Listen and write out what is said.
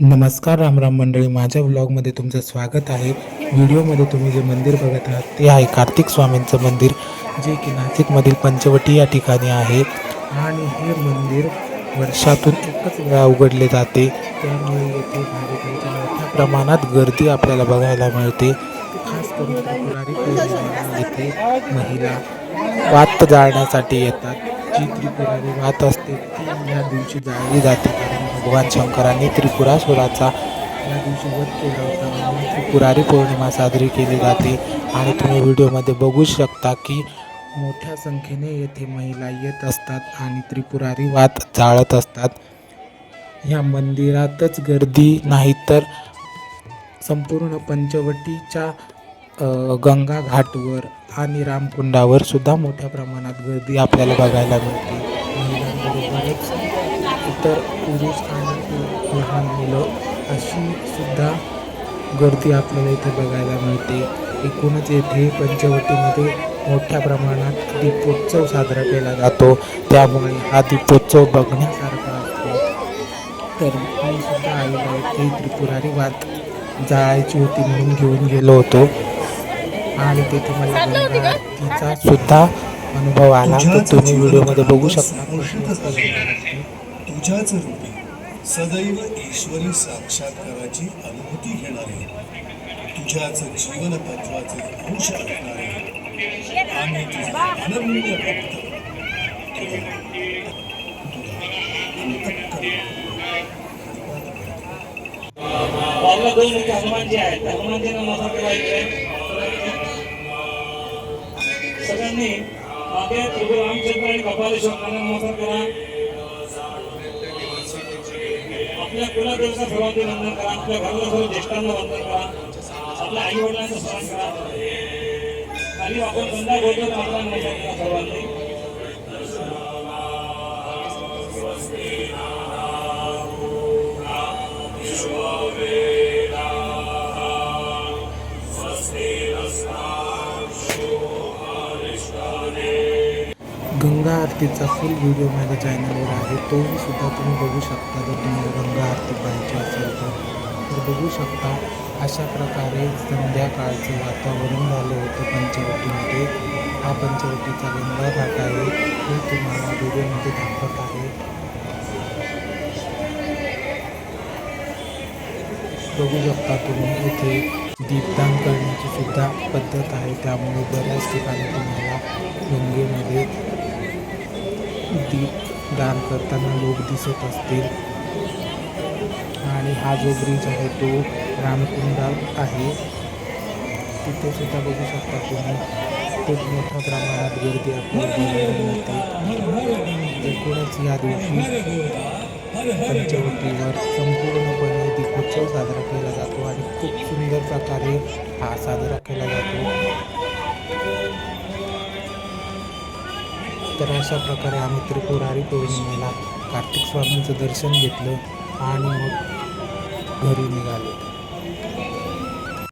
नमस्कार रामराम मंडळी. माझ्या ब्लॉगमध्ये तुमचं स्वागत आहे. व्हिडिओमध्ये तुम्ही जे मंदिर बघत आहात ते आहे कार्तिक स्वामींचं मंदिर जे की नाशिकमधील पंचवटी या ठिकाणी आहे. आणि हे मंदिर वर्षातून एकच वेळा उघडले जाते. त्यामुळे येथे भाविकांच्या मोठ्या प्रमाणात गर्दी आपल्याला बघायला मिळते. खास करून येथे महिला वात जाळण्यासाठी येतात. जी त्रिपुरारी वात असते ती या दिवशी जाळली जाते. भगवान शंकरांनी त्रिपुरासुराचा या दिवशी वध केला होता. म्हणून त्रिपुरारी पौर्णिमा साजरी केली जाते. आणि तुम्ही व्हिडिओमध्ये बघू शकता की मोठ्या संख्येने येथे महिला येत असतात आणि त्रिपुरारी वात जाळत असतात. ह्या मंदिरातच गर्दी नाही तर संपूर्ण पंचवटीच्या गंगा घाटवर आणि रामकुंडावर सुद्धा मोठ्या प्रमाणात गर्दी आपल्याला बघायला मिळते. महिलांबरोबरच इतर पुरुष आणि लहान मुलं अशी सुद्धा गर्दी आपल्याला इथे बघायला मिळते. एकूणच येथे पंचवटीमध्ये मोठ्या प्रमाणात दीपोत्सव साजरा केला जातो. त्यामुळे हा दीपोत्सव बघण्यासारखा असतो. तर मी सुद्धा आलेलो इथे त्रिपुरारी वाद जाळायची होती म्हणून घेऊन गेलो होतो. आणि तेथे मला तिचा सुद्धा अनुभव आला. तर तुम्ही व्हिडिओमध्ये बघू शकता. तुझ्याच रूपी सदैव ईश्वरी साक्षात्काराची अनुभूती घेणारे तुझ्याच जीवन तत्वाचे अंश असणारे आम्ही तुझे अनन्य भक्त. बाबा बाजूला दोन मुख्य हनुमानजी आहेत त्या हनुमानजींना नमस्कार करायचे सगळ्यांनी मागे प्रभू रामचंद्र आणि कपालेश्वरांना नमस्कार करा. आपल्या कुलदेवचा सर्वांचे वंदन करा आपल्या घराला सर्व ज्येष्ठांना वंदन करा आपल्या आई वडिलांचं स्मरण करा खाली आपण गंगा बोलतो आपला नमस्कार करा सर्वांनी गंगा आरतीचा फुल व्हिडिओ माझ्या चॅनलवर आहे. तोही सुद्धा तुम्ही बघू शकता जर तुम्हाला गंगा आरती पाहिजे असेल तर. बघू शकता अशा प्रकारे संध्याकाळचं वातावरण झालं होतं पंचवटीमध्ये. हा पंचवटीचा गंगा घाट आहे. हे तुम्हाला व्हिडिओमध्ये दाखवत आहे. बघू शकता तुम्ही इथे दीपदान करण्याची सुद्धा पद्धत आहे. त्यामुळे बऱ्याच ठिकाणी तुम्हाला गंगेमध्ये दान करताना लोक दिसत असतील. आणि हा जो ब्रिज आहे तो रामकुंडा आहे. तिथे सुद्धा बघू शकता तुम्ही खूप मोठ्या प्रमाणात गर्दी आपल्याला एकूणच या दिवशी पंचवटीवर संपूर्णपणे दीपोत्सव साजरा केला जातो आणि खूप सुंदर प्रकारे हा साजरा केला जातो. तर अशा प्रकारे आम्ही त्रिपुरारी पौर्णिमेला कार्तिक स्वामींचं दर्शन घेतलं आणि मग घरी निघालो.